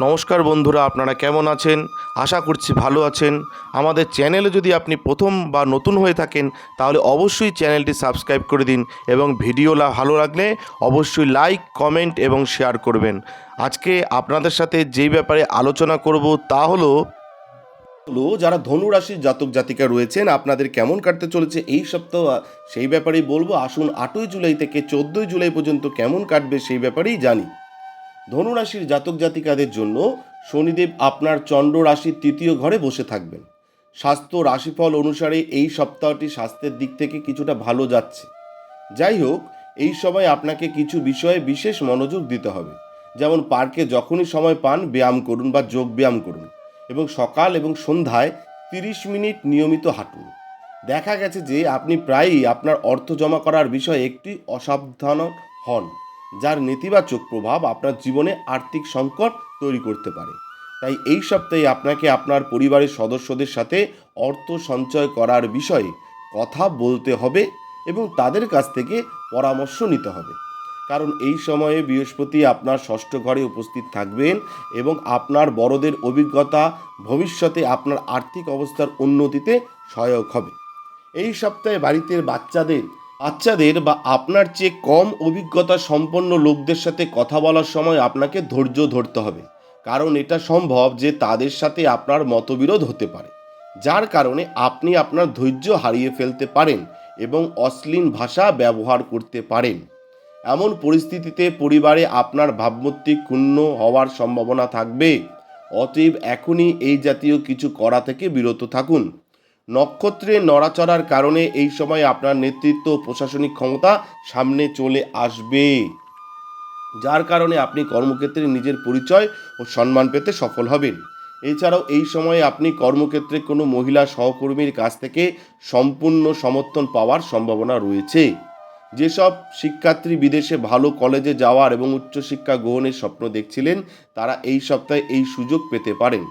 নমস্কার বন্ধুরা, আপনারা কেমন আছেন? আশা করছি ভালো আছেন। আমাদের চ্যানেলে যদি আপনি প্রথম বা নতুন হয়ে থাকেন, তাহলে অবশ্যই চ্যানেলটি সাবস্ক্রাইব করে দিন এবং ভিডিওলা ভালো লাগলে অবশ্যই লাইক, কমেন্ট এবং শেয়ার করবেন। আজকে আপনাদের সাথে যেই ব্যাপারে আলোচনা করব তা হলো হলো যারা ধনু রাশির জাতক জাতিকা রয়েছেন, আপনাদের কেমন কাটতে চলেছে এই সপ্তাহ, সেই ব্যাপারেই বলব। আসুন আটই জুলাই থেকে চোদ্দোই জুলাই পর্যন্ত কেমন কাটবে সেই ব্যাপারেই জানি। ধনু রাশির জাতক জাতিকাদের জন্য শনিদেব আপনার চন্দ্র রাশির তৃতীয় ঘরে বসে থাকবেন। স্বাস্থ্য রাশিফল অনুসারে এই সপ্তাহটি স্বাস্থ্যের দিক থেকে কিছুটা ভালো যাচ্ছে। যাই হোক, এই সময় আপনাকে কিছু বিষয়ে বিশেষ মনোযোগ দিতে হবে। যেমন পার্কে যখনই সময় পান, ব্যায়াম করুন বা যোগ ব্যায়াম করুন এবং সকাল এবং সন্ধ্যায় তিরিশ মিনিট নিয়মিত হাঁটুন। দেখা গেছে যে আপনি প্রায়ই আপনার অর্থ জমা করার বিষয়ে একটি অসাবধান হন। যার নেতিবাচক প্রভাব আপনার জীবনে আর্থিক সংকট তৈরি করতে পারে। তাই এই সপ্তাহে আপনাকে আপনার পরিবারের সদস্যদের সাথে অর্থ সঞ্চয় করার বিষয়ে কথা বলতে হবে এবং তাদের কাছ থেকে পরামর্শ নিতে হবে। কারণ এই সময়ে বৃহস্পতি আপনার ষষ্ঠ ঘরে উপস্থিত থাকবেন এবং আপনার বড়দের অভিজ্ঞতা ভবিষ্যতে আপনার আর্থিক অবস্থার উন্নতিতে সহায়ক হবে। এই সপ্তাহে বাড়িতে বাচ্চাদের বাচ্চাদের বা আপনার চেয়ে কম অভিজ্ঞতা সম্পন্ন লোকদের সাথে কথা বলার সময় আপনাকে ধৈর্য ধরতে হবে। কারণ এটা সম্ভব যে তাদের সাথে আপনার মতবিরোধ হতে পারে। যার কারণে আপনি আপনার ধৈর্য হারিয়ে ফেলতে পারেন এবং অশ্লীল ভাষা ব্যবহার করতে পারেন। এমন পরিস্থিতিতে পরিবারে আপনার ভাবমূর্তি ক্ষুণ্ণ হওয়ার সম্ভাবনা থাকবে। অতএব এখনই এই জাতীয় কিছু করা থেকে বিরত থাকুন। নক্ষত্রে নড়াচড়ার কারণে এই সময় আপনার নেতৃত্ব প্রশাসনিক ক্ষমতা সামনে চলে আসবে। যার কারণে আপনি কর্মক্ষেত্রে নিজের পরিচয় ও সম্মান পেতে সফল হবেন। এছাড়াও এই সময়ে আপনি কর্মক্ষেত্রে কোনো মহিলা সহকর্মীর কাছ থেকে সম্পূর্ণ সমর্থন পাওয়ার সম্ভাবনা রয়েছে। যেসব শিক্ষার্থী বিদেশে ভালো কলেজে যাওয়ার এবং উচ্চশিক্ষা গ্রহণের স্বপ্ন দেখছিলেন, তারা এই সপ্তাহে এই সুযোগ পেতে পারেন।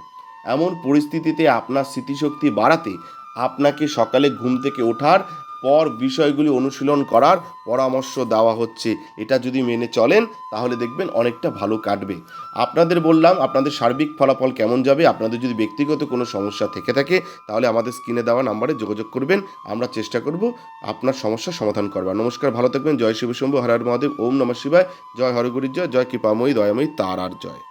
এমন পরিস্থিতিতে আপনার স্মৃতিশক্তি বাড়াতে আপনাকে সকালে ঘুম থেকে ওঠার পর বিষয়গুলি অনুশীলন করার পরামর্শ দেওয়া হচ্ছে। এটা যদি মেনে চলেন, তাহলে দেখবেন অনেকটা ভালো কাটবে। আপনাদের বললাম, আপনাদের সার্বিক ফলাফল কেমন যাবে, আপনাদের যদি ব্যক্তিগত কোনো সমস্যা থেকে থাকে, তাহলে আমাদের স্ক্রিনে দেওয়া নাম্বারে যোগাযোগ করবেন, আমরা চেষ্টা করব আপনার সমস্যার সমাধান করবার। নমস্কার, ভালো থাকবেন। জয় শিব শম্ভু, হর হর মহাদেব, ওম নমঃ শিবায়। জয় হরগুরির জয় জয় কৃপাময়ী, দয়াময়ী তার আর জয়।